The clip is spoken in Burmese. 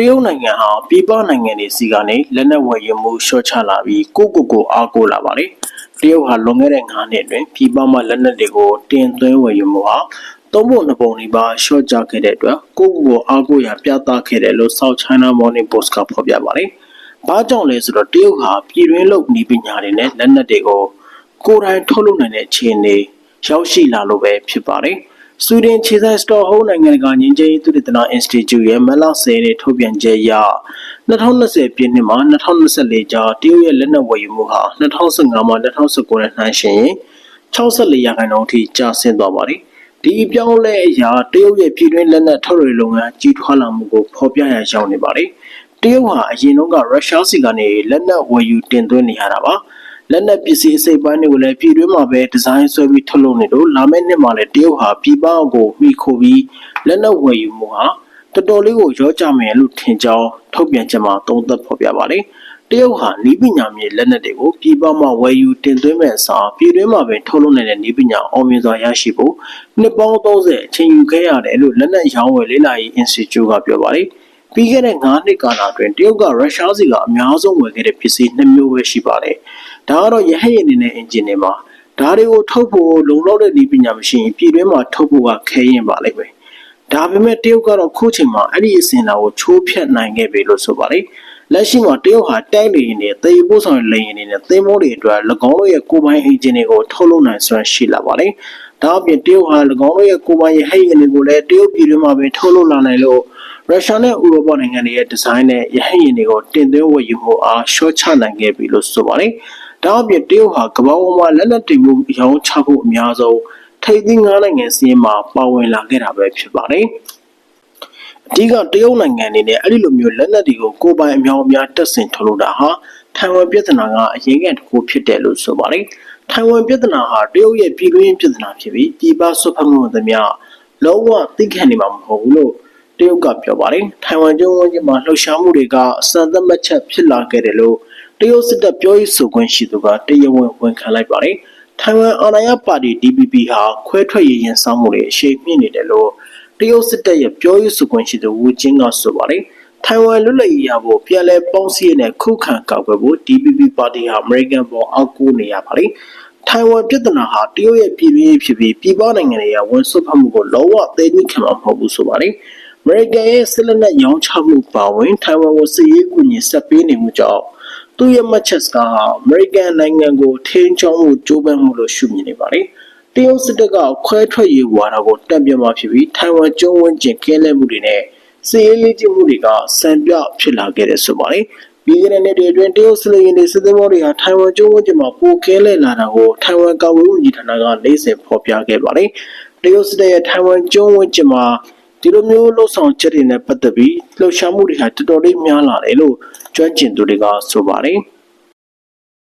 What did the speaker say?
တရုတ်နိုင်ငံဟာပြည်ပနိုင်ငံတွေစီကနေလက်နက်ဝယ်ယူမှုလျှော့ချလာပြီးကိုယ့်ကိုယ်ကိုအားကိုးလာပါတယ်။တရုတ်ဟာလွန်ခဲ့တဲ့9နှစ်အတွင်းပြည်ပမှာလက်နက်တွေကိုတင်သွင်းဝယ်ယူမှုဟာသုံးပုံနှစ်ပုံနီးပါးလျှော့ချခဲ့တဲ့အတွက်ကိုယ့်ကိုယ်ကိုအားကိုးရာပြသခဲ့တယ်လို့ South China Morning Post ကဖော်ပြပါတယ်။ဘာကြောင့်လဲဆိုတော့တရုတ်ဟာပြည်တွင်းလုပ်နည်းပညာတွေနဲ့လက်နက်တွေကိုကိုယ်တိုင်ထုတ်လုပ်နိုင်တဲ့အခြေအနေရောက်ရှိလာလို့ပဲဖြစ်ပါတယ်။ ဆွီဒင်ခြေဆိုင်စတော့ဟုံးနိုင်ငံကငင်းချင်းသုတေသန Institute ရဲ့မလ10နှစ်ထုတ်ပြန်ချက်အရ2020ပြည့်နှစ်မှာ2024ကြားတရုတ်ရဲ့လက်နက်ဝယ်ယူမှုဟာ2015မှာ2019နဲ့နှိုင်းယှဉ်ရင်64ရာခိုင်နှုန်းအထိကျဆင်းသွားပါတယ်။ဒီအပြောင်းလဲအရာတရုတ်ရဲ့ပြည်တွင်းလက်နက်ထုတ်လုပ်လုပ်ငန်းကြီးထွားလာမှုကိုဖော်ပြရရောက်နေပါတယ်။တရုတ်ဟာအရင်ကရုရှားစီကနေလက်နက်ဝယ်ယူတင်သွင်းနေရတာပါ။ လက်နက်ပစ္စည်းအစိပ်ပိုင်းတွေကိုလည်းပြည်တွင်းမှာပဲဒီဇိုင်းဆွဲပြီးထုတ်လုပ်နေလို့လာမယ့်နှစ်မှာလည်းတရုတ်ဟာပြည်ပကိုမှီခိုပြီးလက်နက်ဝယ်ယူမှုဟာတော်တော်လေးကိုရောကြမယ်လို့ထင်ကြောင်းထုတ်ပြန်ချက်မှာသုံးသပ်ဖော်ပြပါတယ်။တရုတ်ဟာနီးပညာမြေလက်နက်တွေကိုပြည်ပမှာဝယ်ယူတင်သွင်းမဲ့အစားပြည်တွင်းမှာပဲထုတ်လုပ်နိုင်တဲ့နီးပညာအောင်မြင်စွာရရှိဖို့နှစ်ပေါင်း30အချိန်ယူခဲ့ရတယ်လို့လက်နက်ရောင်းဝယ်လေးလာရေး Institute ကပြောပါတယ်။ ပြီးခဲ့တဲ့9နှစ်ကာလအတွင်းတရုတ်ကရုရှားစီကအများဆုံးဝယ်ခဲ့တဲ့ပစ္စည်း2မျိုးပဲရှိပါတယ်။ဒါကတော့ရဟတ်ယာဉ်တွေနဲ့အင်ဂျင်တွေမှာဒါတွေကိုထုတ်ဖို့လုံလောက်တဲ့နည်းပညာမရှိရင်ပြည်တွင်းမှာထုတ်ဖို့ကခဲရင်ပါလိမ့်မယ်။ဒါပေမဲ့တရုတ်ကတော့ခုချိန်မှာအဲ့ဒီအစဉ်လာကိုချိုးဖျက်နိုင်ခဲ့ပြီလို့ဆိုပါလိမ့်။လက်ရှိမှာတရုတ်ဟာတိုက်လေယာဉ်တွေသေပို့ဆောင်လေယာဉ်တွေနဲ့သင်္ဘောတွေအတွက်၎င်းတို့ရဲ့ကိုယ်ပိုင်အင်ဂျင်တွေကိုထုတ်လုပ်နိုင်စွမ်းရှိလာပါလိမ့်။ဒါအပြင်တရုတ်ဟာ၎င်းတို့ရဲ့ကိုယ်ပိုင်ရဟတ်ယာဉ်တွေကိုလည်းတရုတ်ပြည်တွင်းမှာပဲထုတ်လုပ်လာနိုင်လို့ ရုရှားနဲ့ဥရောပနိုင်ငံတွေရဲ့ဒီဇိုင်းနဲ့ရဟတ်ယာဉ်တွေကိုတင်သွင်းဝယ်ယူမှုအားရှော့ချနိုင်ခဲ့ပြီလို့ဆိုပါတယ်။ဒါအပြင်တရုတ်ဟာကမ္ဘာပေါ်မှာလက်နက်တင်မှုရောင်းချဖို့အများဆုံးထိပ်သီး၅နိုင်ငံစီးရင်မှာပါဝင်လာခဲ့တာပဲဖြစ်ပါတယ်။အဓိကတရုတ်နိုင်ငံအနေနဲ့အဲ့ဒီလိုမျိုးလက်နက်တွေကိုကိုယ်ပိုင်အများအများတက်ဆင်ထုတ်လုပ်တာဟာထိုင်ဝမ်ပြည်ထနာကအရင်ကတကူဖြစ်တယ်လို့ဆိုပါတယ်။ထိုင်ဝမ်ပြည်ထနာဟာတရုတ်ရဲ့ပြည်တွင်းပြည်ထနာဖြစ်ပြီးပြည်ပဆွတ်ဖက်မှုသမျှလုံးဝသိခံနေမှာမဟုတ်ဘူးလို့ တရုတ်ကပြောပါတယ်။ထိုင်ဝမ်ကျွန်းဝန်းကျင်မှာလှုပ်ရှားမှုတွေကစံသက်မချက်ဖြစ်လာခဲ့တယ်လို့တရုတ်စစ်တပ်ပြောရေးဆိုခွင့်ရှိသူကတရားဝင်ဝန်ခံလိုက်ပါတယ်။ထိုင်ဝမ်အာဏာရပါတီ DPP ဟာခွဲထွက်ရေးရင်ဆောင်မှုတွေအရှိန်မြင့်နေတယ်လို့တရုတ်စစ်တပ်ရဲ့ပြောရေးဆိုခွင့်ရှိသူဝူကျင်းကဆိုပါတယ်။ထိုင်ဝမ်လွတ်လပ်ရေးရဖို့ပြည်လဲပေါင်းစည်းနဲ့ခုခံကောက်ွယ်ဖို့ DPP ပါတီဟာ American ပေါ်အောက်ကိုနေရပါတယ်။ထိုင်ဝမ်ပြည်ထနာဟာတရုတ်ရဲ့ပြည်ပြင်းဖြစ်ပြီးပြည်ပနိုင်ငံတွေကဝန်ဆွတ်ဖက်မှုကိုလုံးဝသိသိခံမှာမဟုတ်ဘူးဆိုပါတယ်။ American ရဲ့စစ်လက်နက်ရောင်းချမှုပါဝင်ထိုင်ဝမ်ကိုစစ်ရေးကူညီဆက်ပေးနေမှုကြောင့်သူ့ရဲ့မှတ်ချက်စကားဟာ American နိုင်ငံကိုထိန်းချုပ်မှုကြိုးပမ်းမှုလို့ရှုမြင်နေပါတယ်။တရုတ်စစ်တပ်ကခွဲထွက်ရေးဝါဒကိုတံ့ပြန်မှာဖြစ်ပြီးထိုင်ဝမ်ကျွန်းဝန်းကျင်ကင်းလဲမှုတွေနဲ့စစ်ရေးလေ့ကျင့်မှုတွေကစံပြဖြစ်လာခဲ့တယ်ဆိုပါတယ်။ပြီးခဲ့တဲ့နှစ်တွေအတွင်းတရုတ်စစ်လေယာဉ်တွေစစ်သည်မောတွေဟာထိုင်ဝမ်ကျွန်းဝန်းကျင်မှာပိုကဲလဲလာတာကိုထိုင်ဝမ်ကာကွယ်ရေးဝန်ကြီးဌာနကနိုင်စဉ်ဖော်ပြခဲ့ပါတယ်။တရုတ်စစ်တပ်ရဲ့ထိုင်ဝမ်ကျွန်းဝန်းကျင်မှာ ဒီလိုမျိုးလှုပ်ဆောင်ချက်တွေနဲ့ပတ်သက်ပြီးလှုပ်ရှားမှုတွေဟာတော်တော်လေးများလာတယ်လို့ကျွမ်းကျင်သူတွေကဆိုပါတယ်။